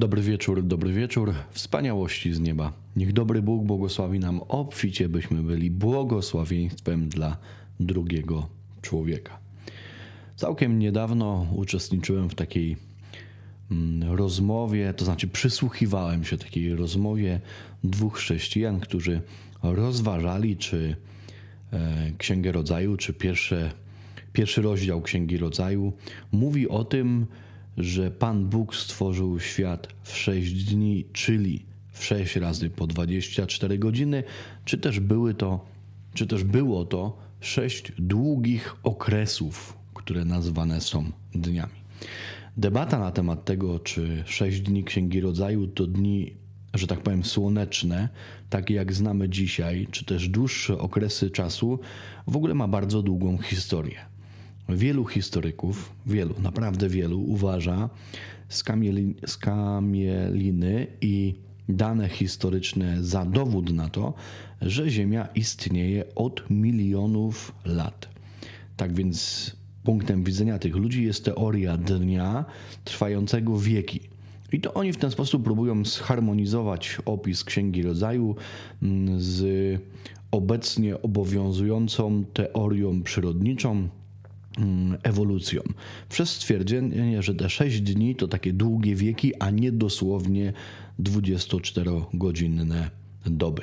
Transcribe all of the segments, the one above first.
Dobry wieczór, dobry wieczór, wspaniałości z nieba. Niech dobry Bóg błogosławi nam obficie, byśmy byli błogosławieństwem dla drugiego człowieka. Całkiem niedawno uczestniczyłem w takiej mm, rozmowie, to znaczy przysłuchiwałem się takiej rozmowie dwóch chrześcijan, którzy rozważali, czy e, Księgę Rodzaju, czy pierwsze, pierwszy rozdział Księgi Rodzaju mówi o tym, że Pan Bóg stworzył świat w sześć dni, czyli w sześć razy po 24 godziny, czy też były to, czy też było to sześć długich okresów, które nazwane są dniami. Debata na temat tego, czy sześć dni Księgi Rodzaju to dni, że tak powiem, słoneczne, takie jak znamy dzisiaj, czy też dłuższe okresy czasu, w ogóle ma bardzo długą historię. Wielu historyków, wielu, naprawdę wielu, uważa skamieli, skamieliny i dane historyczne za dowód na to, że Ziemia istnieje od milionów lat. Tak więc punktem widzenia tych ludzi jest teoria dnia trwającego wieki. I to oni w ten sposób próbują zharmonizować opis Księgi Rodzaju mm, z obecnie obowiązującą teorią przyrodniczą, ewolucją. Przez stwierdzenie, że te 6 dni to takie długie wieki, a nie dosłownie 24-godzinne doby.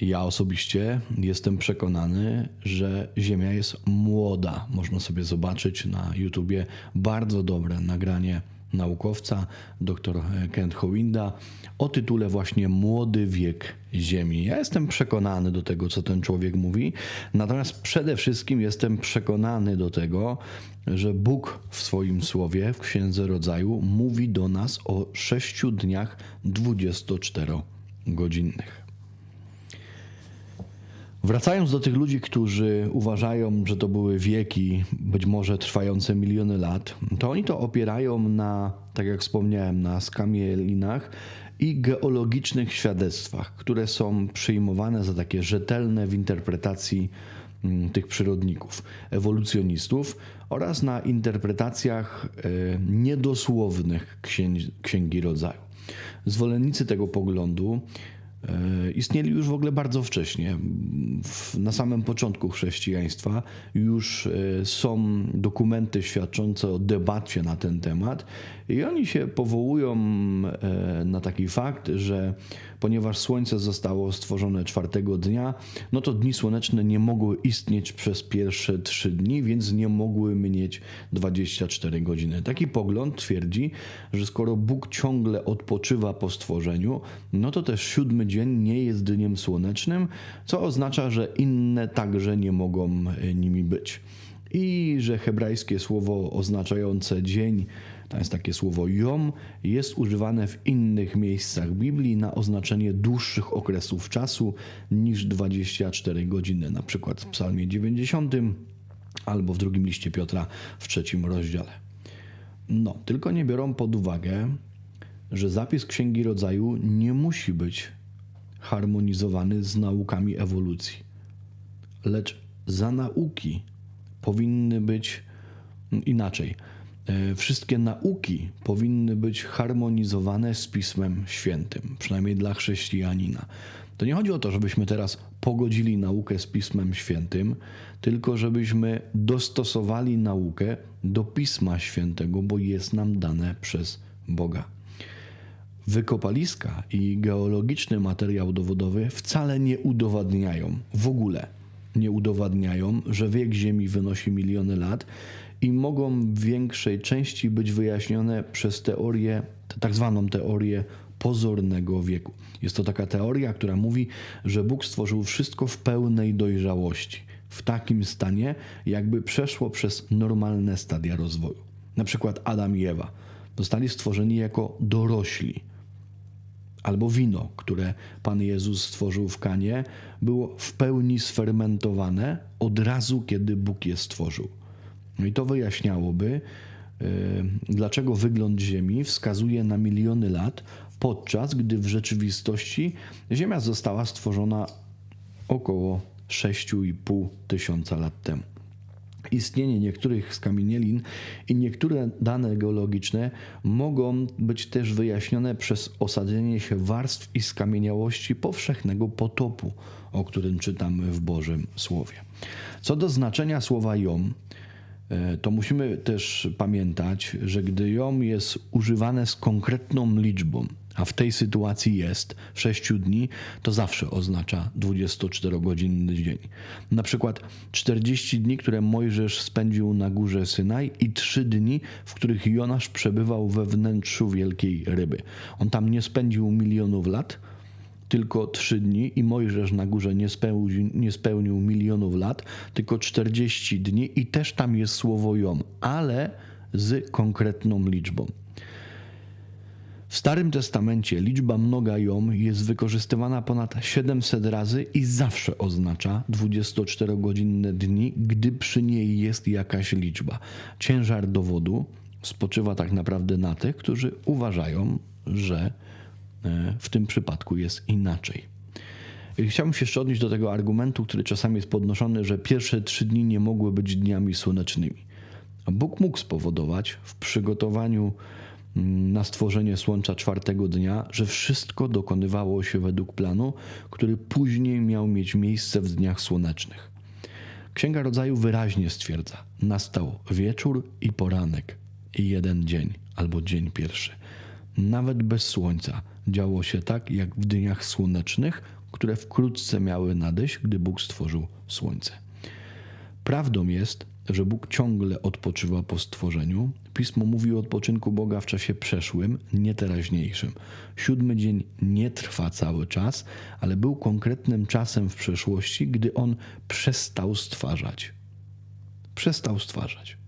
Ja osobiście jestem przekonany, że Ziemia jest młoda. Można sobie zobaczyć na YouTubie bardzo dobre nagranie naukowca, dr Kent Howinda, o tytule właśnie Młody wiek Ziemi. Ja jestem przekonany do tego, co ten człowiek mówi, natomiast przede wszystkim jestem przekonany do tego, że Bóg w swoim słowie, w Księdze Rodzaju, mówi do nas o sześciu dniach 24-godzinnych. Wracając do tych ludzi, którzy uważają, że to były wieki, być może trwające miliony lat, to oni to opierają na, tak jak wspomniałem, na skamielinach i geologicznych świadectwach, które są przyjmowane za takie rzetelne w interpretacji mm, tych przyrodników, ewolucjonistów oraz na interpretacjach e, niedosłownych księgi rodzaju. Zwolennicy tego poglądu istnieli już w ogóle bardzo wcześnie. Na samym początku chrześcijaństwa już e, są dokumenty świadczące o debacie na ten temat, i oni się powołują e, na taki fakt, że ponieważ Słońce zostało stworzone czwartego dnia, no to dni słoneczne nie mogły istnieć przez pierwsze trzy dni, więc nie mogły mieć 24 godziny. Taki pogląd twierdzi, że skoro Bóg ciągle odpoczywa po stworzeniu, no to też siódmy dzień nie jest dniem słonecznym, co oznacza, że inne także nie mogą e, nimi być. I że hebrajskie słowo oznaczające dzień to jest takie słowo jom, jest używane w innych miejscach Biblii na oznaczenie dłuższych okresów czasu niż 24 godziny, na przykład w Psalmie 90 albo w drugim liście Piotra w trzecim rozdziale. No, tylko nie biorą pod uwagę, że zapis Księgi Rodzaju nie musi być harmonizowany z naukami ewolucji, lecz za nauki powinny być inaczej E, wszystkie nauki powinny być harmonizowane z Pismem Świętym, przynajmniej dla chrześcijanina. To nie chodzi o to, żebyśmy teraz pogodzili naukę z Pismem Świętym, tylko żebyśmy dostosowali naukę do Pisma Świętego, bo jest nam dane przez Boga. Wykopaliska i geologiczny materiał dowodowy wcale nie udowadniają, w ogóle nie udowadniają, że wiek Ziemi wynosi miliony lat i mogą w większej części być wyjaśnione przez teorię, tak zwaną teorię pozornego wieku. Jest to taka teoria, która mówi, że Bóg stworzył wszystko w pełnej dojrzałości, w takim stanie, jakby przeszło przez normalne stadia rozwoju. Na przykład Adam i Ewa zostali stworzeni jako dorośli. Albo wino, które Pan Jezus stworzył w kanie, było w pełni sfermentowane od razu, kiedy Bóg je stworzył. No i to wyjaśniałoby, e, dlaczego wygląd Ziemi wskazuje na miliony lat, podczas gdy w rzeczywistości Ziemia została stworzona około 6,5 tysiąca lat temu. Istnienie niektórych skamienielin i niektóre dane geologiczne mogą być też wyjaśnione przez osadzenie się warstw i skamieniałości powszechnego potopu, o którym czytamy w Bożym Słowie. Co do znaczenia słowa jom, e, to musimy też pamiętać, że gdy jom jest używane z konkretną liczbą, a w tej sytuacji jest 6 dni, to zawsze oznacza 24-godzinny dzień. Na przykład 40 dni, które Mojżesz spędził na górze Synaj i 3 dni, w których Jonasz przebywał we wnętrzu wielkiej ryby. On tam nie spędził milionów lat, tylko 3 dni i Mojżesz na górze nie spełnił, nie spełnił milionów lat, tylko 40 dni i też tam jest słowo jom, ale z konkretną liczbą. W Starym Testamencie liczba mnoga jom jest wykorzystywana ponad 700 razy i zawsze oznacza 24-godzinne dni, gdy przy niej jest jakaś liczba. Ciężar dowodu spoczywa tak naprawdę na tych, którzy uważają, że e, w tym przypadku jest inaczej. Chciałbym się jeszcze odnieść do tego argumentu, który czasami jest podnoszony, że pierwsze trzy dni nie mogły być dniami słonecznymi. Bóg mógł spowodować w przygotowaniu na stworzenie słońca czwartego dnia, że wszystko dokonywało się według planu, który później miał mieć miejsce w dniach słonecznych. Księga Rodzaju wyraźnie stwierdza: nastał wieczór i poranek, i jeden dzień albo dzień pierwszy. Nawet bez słońca działo się tak, jak w dniach słonecznych, które wkrótce miały nadejść, gdy Bóg stworzył słońce. Prawdą jest, że Bóg ciągle odpoczywa po stworzeniu. Pismo mówi o odpoczynku Boga w czasie przeszłym, nie teraźniejszym. Siódmy dzień nie trwa cały czas, ale był konkretnym czasem w przeszłości, gdy on przestał stwarzać. Przestał stwarzać.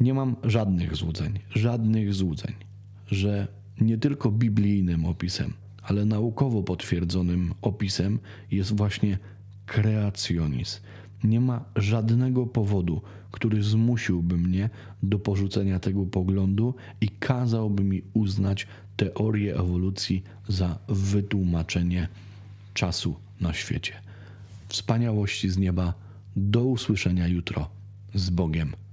Nie mam żadnych złudzeń, żadnych złudzeń, że nie tylko biblijnym opisem, ale naukowo potwierdzonym opisem jest właśnie kreacjonizm. Nie ma żadnego powodu, który zmusiłby mnie do porzucenia tego poglądu i kazałby mi uznać teorię ewolucji za wytłumaczenie czasu na świecie. Wspaniałości z nieba. Do usłyszenia jutro. Z Bogiem.